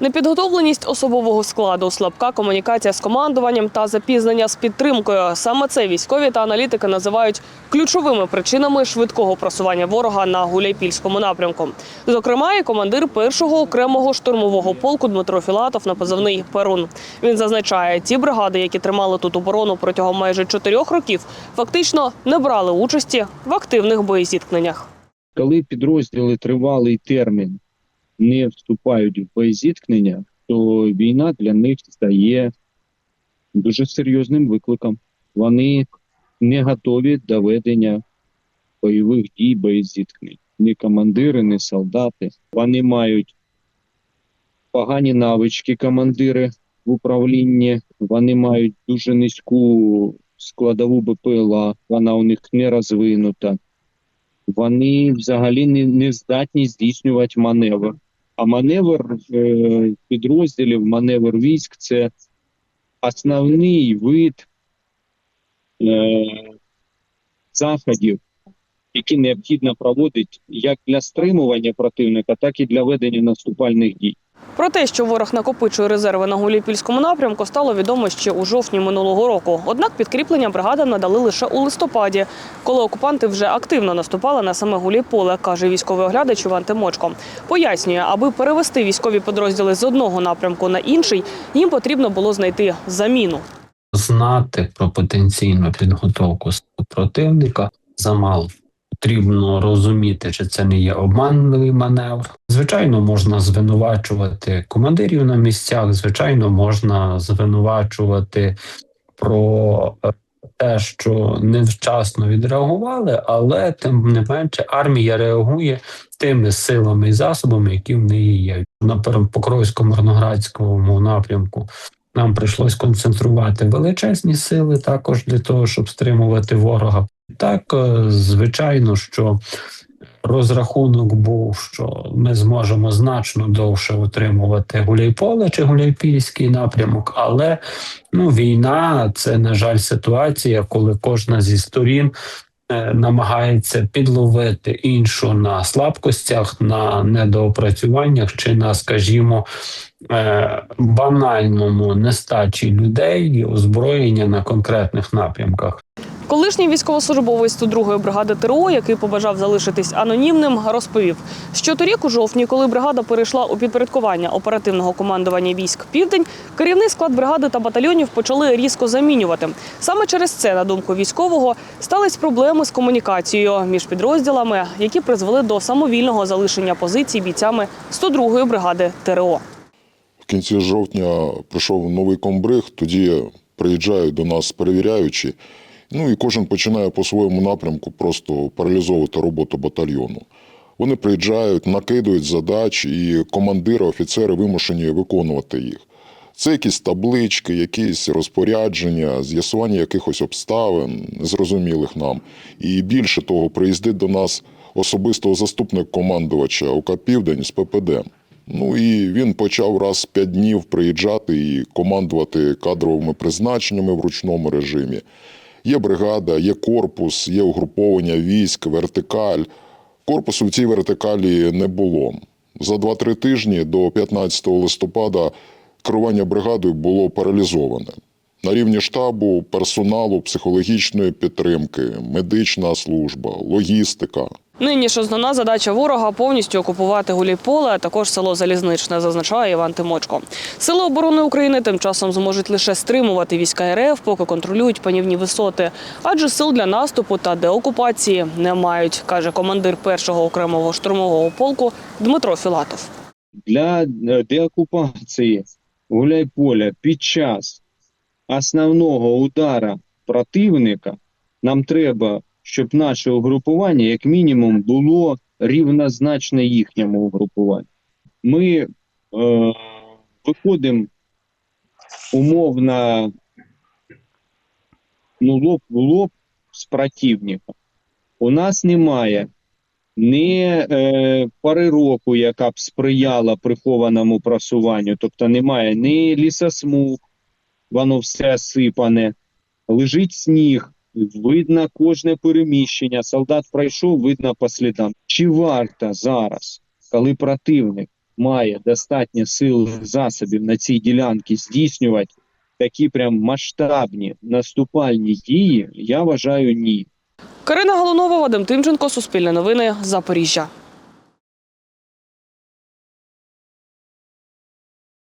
Непідготовленість особового складу, слабка комунікація з командуванням та запізнення з підтримкою. Саме це військові та аналітики називають ключовими причинами швидкого просування ворога на Гуляйпільському напрямку. Зокрема, і командир першого окремого штурмового полку Дмитро Філатов на позивний Перун. Він зазначає, ті бригади, які тримали тут оборону протягом майже чотирьох років, фактично не брали участі в активних боєзіткненнях. коли підрозділи тривалий термін не вступають в боєзіткнення, то війна для них стає дуже серйозним викликом. Вони не готові до ведення бойових дій, боєзіткнень. Ні командири, ні солдати. Вони мають погані навички, командири в управлінні. Вони мають дуже низьку складову БПЛА, вона у них не розвинута вони взагалі не, не здатні здійснювати маневр. А маневр е, підрозділів, маневр військ це основний вид е, заходів, які необхідно проводити як для стримування противника, так і для ведення наступальних дій. Про те, що ворог накопичує резерви на Гуліпільському напрямку, стало відомо ще у жовтні минулого року. Однак підкріплення бригадам надали лише у листопаді, коли окупанти вже активно наступали на саме Гуліполе, каже військовий оглядач Іван Тимочко. Пояснює, аби перевести військові підрозділи з одного напрямку на інший, їм потрібно було знайти заміну. знати про потенційну підготовку противника замало. Потрібно розуміти, чи це не є обманливий маневр. Звичайно, можна звинувачувати командирів на місцях. Звичайно, можна звинувачувати про е, те, що невчасно відреагували, але тим не менше армія реагує тими силами і засобами, які в неї є. На Покровсько-Мирноградському напрямку нам прийшлось концентрувати величезні сили також для того, щоб стримувати ворога. Так, е, звичайно, що розрахунок був, що ми зможемо значно довше утримувати Гуляйполе чи Гуляйпільський напрямок, але ну, війна це, на жаль, ситуація, коли кожна зі сторін е, намагається підловити іншу на слабкостях, на недоопрацюваннях чи на, скажімо, е, банальному нестачі людей і озброєння на конкретних напрямках. Колишній військовослужбовець 102-ї бригади ТРО, який побажав залишитись анонімним, розповів, що торік у жовтні, коли бригада перейшла у підпорядкування оперативного командування військ Південь, керівний склад бригади та батальйонів почали різко замінювати. Саме через це, на думку військового, стались проблеми з комунікацією між підрозділами, які призвели до самовільного залишення позицій бійцями 102-ї бригади ТРО. В кінці жовтня прийшов новий комбриг, тоді приїжджають до нас перевіряючі. Ну і кожен починає по своєму напрямку просто паралізовувати роботу батальйону. Вони приїжджають, накидують задач, і командири, офіцери вимушені виконувати їх. Це якісь таблички, якісь розпорядження, з'ясування якихось обставин, незрозумілих нам. І більше того, приїздить до нас особисто заступник командувача ОК Південь з ППД. Ну і він почав раз в п'ять днів приїжджати і командувати кадровими призначеннями в ручному режимі. Є бригада, є корпус, є угруповання військ, вертикаль. Корпусу в цій вертикалі не було. За 2-3 тижні до 15 листопада керування бригадою було паралізоване. На рівні штабу, персоналу, психологічної підтримки, медична служба, логістика. Нині ж основна задача ворога повністю окупувати Гулійполе, а також село Залізничне, зазначає Іван Тимочко. Сили оборони України тим часом зможуть лише стримувати війська РФ, поки контролюють панівні висоти, адже сил для наступу та деокупації не мають, каже командир першого окремого штурмового полку Дмитро Філатов. для е, деокупації Гуляйполя під час основного удара противника нам треба, щоб наше угрупування, як мінімум, було рівнозначне їхньому угрупуванню. Ми е, виходимо умовно ну, лоб в лоб з противником. У нас немає ні е, пори року, яка б сприяла прихованому просуванню, тобто немає ні лісосмуг, воно все сипане, лежить сніг, видно кожне переміщення, солдат пройшов, видно по слідам. Чи варто зараз, коли противник має достатньо сил засобів на цій ділянці здійснювати такі прям масштабні наступальні дії, я вважаю ні. Карина Голунова, Вадим Тимченко, Суспільне новини, Запоріжжя.